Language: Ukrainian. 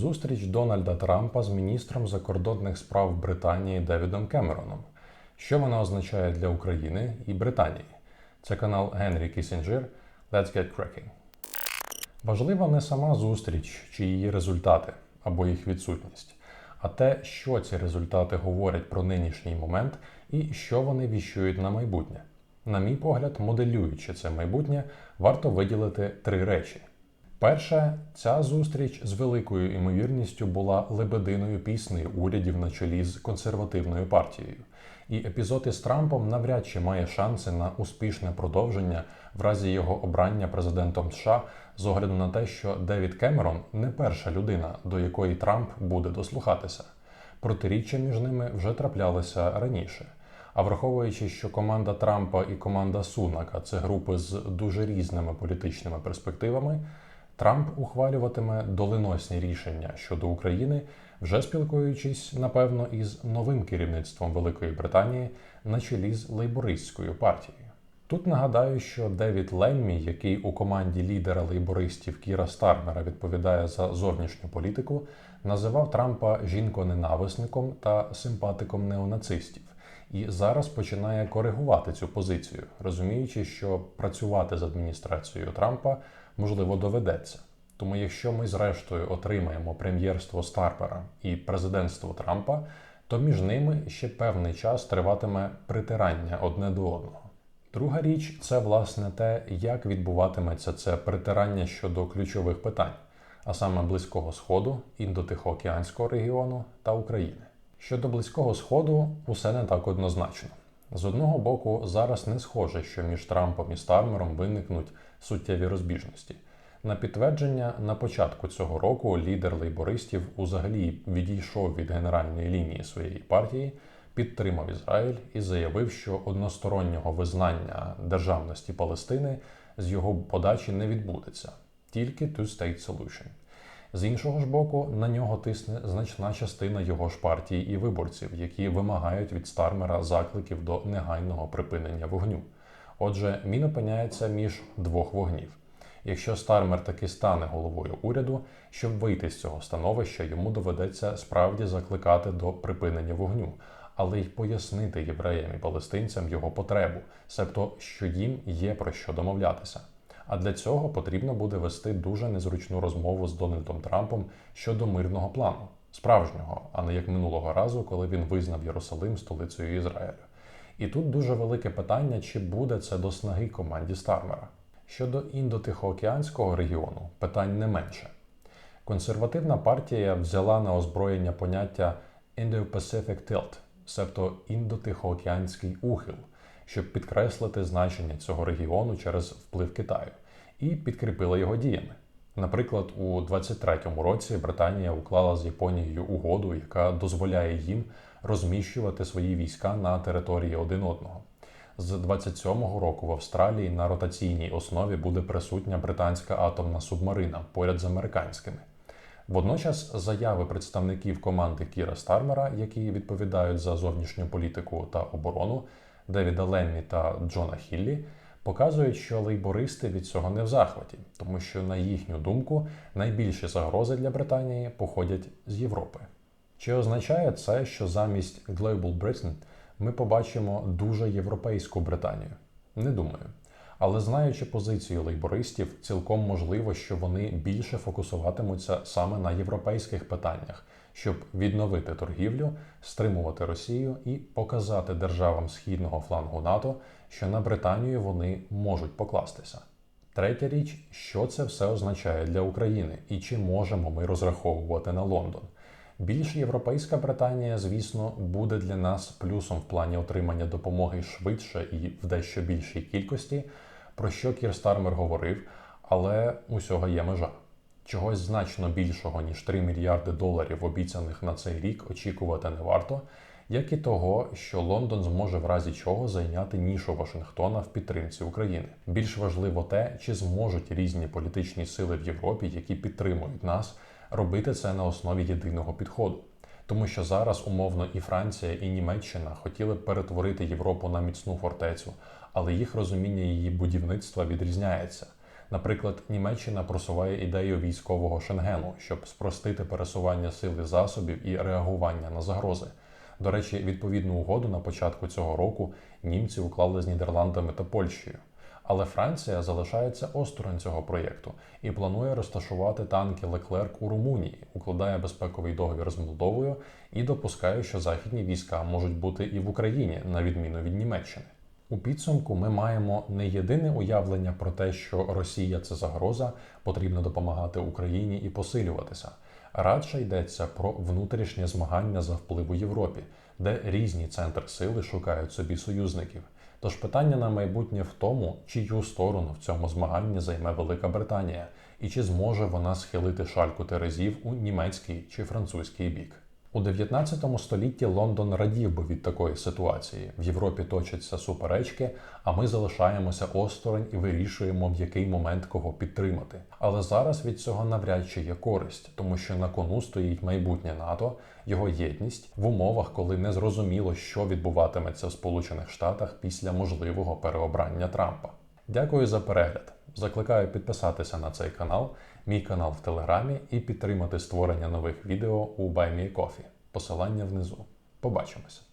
Зустріч Дональда Трампа з міністром закордонних справ Британії Девідом Кемероном. Що вона означає для України і Британії? Це канал Генрі Кісінджер. Let's get cracking. Важлива не сама зустріч чи її результати або їх відсутність, а те, що ці результати говорять про нинішній момент і що вони віщують на майбутнє. На мій погляд, моделюючи це майбутнє, варто виділити три речі. Перше, ця зустріч з великою імовірністю була лебединою пісни урядів на чолі з консервативною партією. І епізод із Трампом навряд чи має шанси на успішне продовження в разі його обрання президентом США з огляду на те, що Девід Кемерон не перша людина, до якої Трамп буде дослухатися. Протиріччя між ними вже траплялися раніше. А враховуючи, що команда Трампа і команда Сунака це групи з дуже різними політичними перспективами, Трамп ухвалюватиме доленосні рішення щодо України, вже спілкуючись, напевно, із новим керівництвом Великої Британії на чолі з лейбористською партією. Тут нагадаю, що Девід Леммі, який у команді лідера лейбористів Кіра Стармера відповідає за зовнішню політику, називав Трампа жінконенависником та симпатиком неонацистів. І зараз починає коригувати цю позицію, розуміючи, що працювати з адміністрацією Трампа можливо доведеться. Тому, якщо ми зрештою отримаємо прем'єрство Старпера і президентство Трампа, то між ними ще певний час триватиме притирання одне до одного. Друга річ це власне те, як відбуватиметься це притирання щодо ключових питань, а саме Близького Сходу, індотихоокеанського регіону та України. Щодо Близького Сходу, усе не так однозначно. З одного боку, зараз не схоже, що між Трампом і Стармером виникнуть суттєві розбіжності. На підтвердження, на початку цього року лідер лейбористів взагалі відійшов від генеральної лінії своєї партії, підтримав Ізраїль і заявив, що одностороннього визнання державності Палестини з його подачі не відбудеться, тільки two-state solution. З іншого ж боку, на нього тисне значна частина його ж партії і виборців, які вимагають від Стармера закликів до негайного припинення вогню. Отже, він опиняється між двох вогнів. Якщо Стармер таки стане головою уряду, щоб вийти з цього становища, йому доведеться справді закликати до припинення вогню, але й пояснити євреям і палестинцям його потребу, себто що їм є про що домовлятися. А для цього потрібно буде вести дуже незручну розмову з Дональдом Трампом щодо мирного плану, справжнього, а не як минулого разу, коли він визнав Єрусалим столицею Ізраїлю. І тут дуже велике питання, чи буде це до снаги команді Стармера. Щодо індотихоокеанського регіону, питань не менше. Консервативна партія взяла на озброєння поняття Indo-Pacific Tilt, себто індотихоокеанський ухил, щоб підкреслити значення цього регіону через вплив Китаю, і підкріпила його діями. Наприклад, у 23-му році Британія уклала з Японією угоду, яка дозволяє їм розміщувати свої війська на території один одного. З 27-го року в Австралії на ротаційній основі буде присутня британська атомна субмарина поряд з американськими. Водночас заяви представників команди Кіра Стармера, які відповідають за зовнішню політику та оборону, Девіда Леммі та Джона Хіллі, показують, що лейбористи від цього не в захваті, тому що, на їхню думку, найбільші загрози для Британії походять з Європи. Чи означає це, що замість Global Britain ми побачимо дуже європейську Британію? Не думаю. Але знаючи позицію лейбористів, цілком можливо, що вони більше фокусуватимуться саме на європейських питаннях, щоб відновити торгівлю, стримувати Росію і показати державам східного флангу НАТО, що на Британію вони можуть покластися. Третя річ, що це все означає для України і чи можемо ми розраховувати на Лондон. Більш європейська Британія, звісно, буде для нас плюсом в плані отримання допомоги швидше і в дещо більшій кількості, про що Кір Стармер говорив, але усього є межа. Чогось значно більшого, ніж 3 мільярди доларів, обіцяних на цей рік, очікувати не варто, як і того, що Лондон зможе в разі чого зайняти нішу Вашингтона в підтримці України. Більш важливо те, чи зможуть різні політичні сили в Європі, які підтримують нас, робити це на основі єдиного підходу. Тому що зараз умовно і Франція, і Німеччина хотіли перетворити Європу на міцну фортецю, але їх розуміння її будівництва відрізняється. Наприклад, Німеччина просуває ідею військового шенгену, щоб спростити пересування сил і засобів і реагування на загрози. До речі, відповідну угоду на початку цього року німці уклали з Нідерландами та Польщею. Але Франція залишається осторонь цього проєкту і планує розташувати танки Леклерк у Румунії, укладає безпековий договір з Молдовою і допускає, що західні війська можуть бути і в Україні, на відміну від Німеччини. У підсумку ми маємо не єдине уявлення про те, що Росія це загроза, потрібно допомагати Україні і посилюватися. Радше йдеться про внутрішнє змагання за вплив у Європі, де різні центри сили шукають собі союзників. Тож питання на майбутнє в тому, чию сторону в цьому змаганні займе Велика Британія, і чи зможе вона схилити шальку терезів у німецький чи французький бік. У 19 столітті Лондон радів би від такої ситуації. В Європі точаться суперечки, а ми залишаємося осторонь і вирішуємо, в який момент кого підтримати. Але зараз від цього навряд чи є користь, тому що на кону стоїть майбутнє НАТО, його єдність в умовах, коли не зрозуміло, що відбуватиметься в Сполучених Штатах після можливого переобрання Трампа. Дякую за перегляд. Закликаю підписатися на цей канал, мій канал в Телеграмі і підтримати створення нових відео у BuyMeCoffee. Посилання внизу. Побачимося!